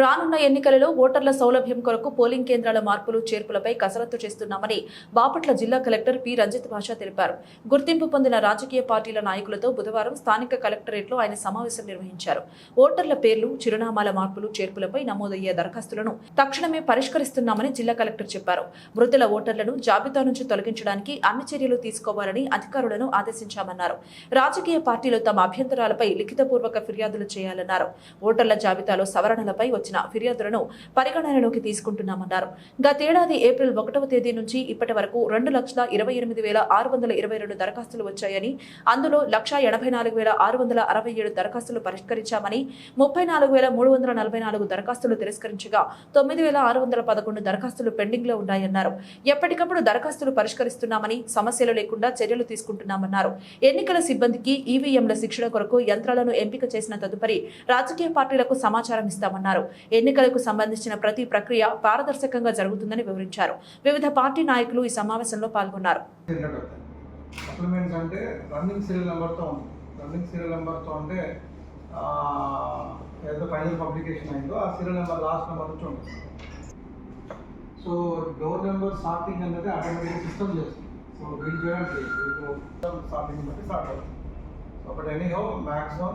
రానున్న ఎన్నికలలో ఓటర్ల సౌలభ్యం కొరకు పోలింగ్ కేంద్రాల మార్పులు చేర్పులపై కసరత్తు చేస్తున్నామని బాపట్ల జిల్లా కలెక్టర్ పి. రంజిత్ భాష తెలిపారు. గుర్తింపు పొందిన రాజకీయ పార్టీల నాయకులతో బుధవారం స్థానిక కలెక్టరేట్లో ఆయన సమావేశం నిర్వహించారు. ఓటర్ల పేర్లు చిరునామాల మార్పులు చేర్పులపై నమోదయ్యే దరఖాస్తులను తక్షణమే పరిష్కరిస్తున్నామని జిల్లా కలెక్టర్ చెప్పారు. మృతుల ఓటర్లను జాబితా నుంచి తొలగించడానికి అన్ని చర్యలు తీసుకోవాలని అధికారులను ఆదేశించామన్నారు. రాజకీయ పార్టీలు తమ అభ్యంతరాలపై లిఖితపూర్వక ఫిర్యాదులు చేయాలన్నారు. ఓటర్ల జాబితాలో సవరణలపై వచ్చిన ఫిర్యాదులను పరిగణనలోకి తీసుకుంటున్నామన్నారు. గతేడాది ఏప్రిల్ ఒకటవ తేదీ నుంచి ఇప్పటి వరకు రెండు లక్షల ఇరవై ఎనిమిది వేల ఆరు వందల ఇరవై రెండు దరఖాస్తులు వచ్చాయని అందులో లక్ష ఎనభై నాలుగు వేల ఆరు వందల అరవై ఏడు దరఖాస్తులు పరిష్కరించామని ముప్పై నాలుగు వేల మూడు వందల నలభై నాలుగు దరఖాస్తులు తిరస్కరించగా తొమ్మిది వేల ఆరు వందల పదకొండు దరఖాస్తులు పెండింగ్లో ఉన్నాయన్నారు. ఎప్పటికప్పుడు దరఖాస్తులు పరిష్కరిస్తున్నామని సమస్యలు లేకుండా చర్యలు తీసుకుంటున్నామన్నారు. ఎన్నికల సిబ్బందికి ఈవీఎంల శిక్షణ కొరకు యంత్రాలను ఎంపిక చేసిన తదుపరి రాజకీయ పార్టీలకు సమాచారం ఇస్తామన్నారు. ఎన్నికలకు సంబంధించిన ప్రతి ప్రక్రియ పారదర్శకంగా జరుగుతుందని వివరించారు. వివిధ పార్టీ నాయకులు ఈ సమావేశంలో పాల్గొన్నారు. సప్లిమెంట్స్ అంటే రన్నింగ్ సీరియల్ నెంబర్తో ఉంది. రన్నింగ్ సీరియల్ నెంబర్తో అంటే ఏదో ఫైనల్ పబ్లికేషన్ అయిందో ఆ సీరియల్ నెంబర్ లాస్ట్ నెంబర్ నుంచి ఉంటుంది. సో డోర్ నెంబర్ స్టార్టింగ్ అనేది ఆటోమేటిక్ సిస్టమ్ చేస్తుంది. సో వీళ్ళు చేయడానికి స్టార్టింగ్ బట్టి స్టార్ట్ అవుతుంది. సో బట్ ఎనీహో మ్యాక్సిమం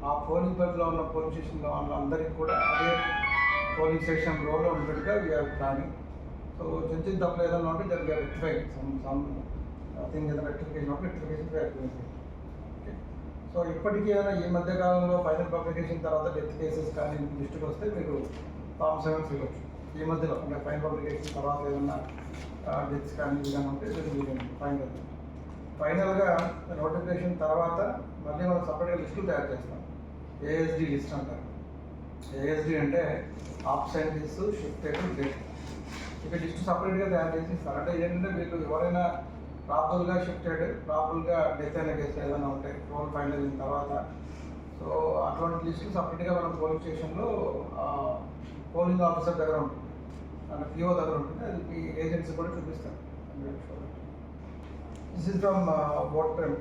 ఆ పోలింగ్ బదిలో ఉన్న పోలీస్ స్టేషన్లో వాళ్ళందరికీ కూడా అదే పోలింగ్ స్టేషన్ రోడ్లో ఉన్నట్టుగా వీఆర్ ప్లానింగ్ సో చిన్న తప్పులు uh, ఏదైనా ఉంటే జరిగే రెక్టిఫై సమ్ సమ్ థింగ్ ఏదైనా రెక్టిఫికేషన్ ఉంటే రెక్టిఫికేషన్ ఓకే సో ఇప్పటికీ ఏదైనా ఈ మధ్య కాలంలో ఫైనల్ పబ్లికేషన్ తర్వాత డెత్ కేసెస్ కానీ లిస్టుకి వస్తే మీరు ఫామ్ సెవెన్ చేయవచ్చు ఈ మధ్యలో అంటే ఫైనల్ పబ్లికేషన్ తర్వాత ఏదైనా డెత్స్ uh, కానీ ఏదైనా ఉంటే మీరు ఫైనల్ ఫైనల్గా నోటిఫికేషన్ తర్వాత మళ్ళీ మనం సపరేట్గా లిస్టులు తయారు చేస్తాం. ఏఎస్డి లిస్ట్ అంటారు. ఏఎస్డి అంటే ఆప్షన్స్ షిఫ్ట్ డేట్. ఇక లిస్ట్ సపరేట్గా తయారు చేసి ఇస్తారు. అంటే ఏంటంటే వీళ్ళు ఎవరైనా ప్రాపర్గా షిఫ్టెడ్ ప్రాపర్గా డెత్ అయిన కేసులు ఏదైనా ఉంటాయి రోల్ ఫైనల్ అయిన తర్వాత. సో అటువంటి లిస్టు సపరేట్గా మనం పోలింగ్ స్టేషన్లో పోలింగ్ ఆఫీసర్ దగ్గర ఉంటుంది. అంటే పిఓ దగ్గర ఉంటుంది. అది మీ ఏజెన్సీ కూడా చూపిస్తారు. This is from water time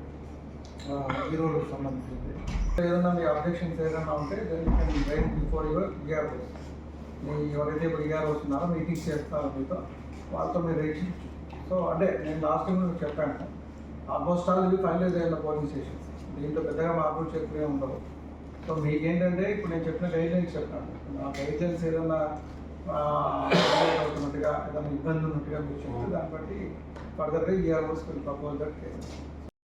సంబంధించింది. ఏదైనా మీ అబ్జెక్షన్స్ ఏదైనా ఉంటే then you can write before your EROs మీ ఎవరైతే ఇప్పుడు ఈఆర్ వస్తున్నారో మీటింగ్స్ చేస్తారో మీతో వాళ్ళతో మీరు రేట్ సో అంటే నేను లాస్ట్ టైం మీకు చెప్పాను. ఆల్మోస్ట్ ఆల్ ఇవి ఫైనలైజ్ అయిన పోలింగ్ స్టేషన్స్ దీంట్లో పెద్దగా మార్పులు చెప్పే ఉండవు. సో మీకేంటంటే ఇప్పుడు నేను చెప్పిన గైడ్లైన్స్ చెప్పాను. ఆ గైడ్లైన్స్ ఏదైనా అవుతున్నట్టుగా ఏదైనా ఇబ్బంది ఉన్నట్టుగా మీరు చెప్తే దాన్ని బట్టి ఫర్దర్గా ఈఆర్ఓస్ ప్రపోజ్ దట్ సో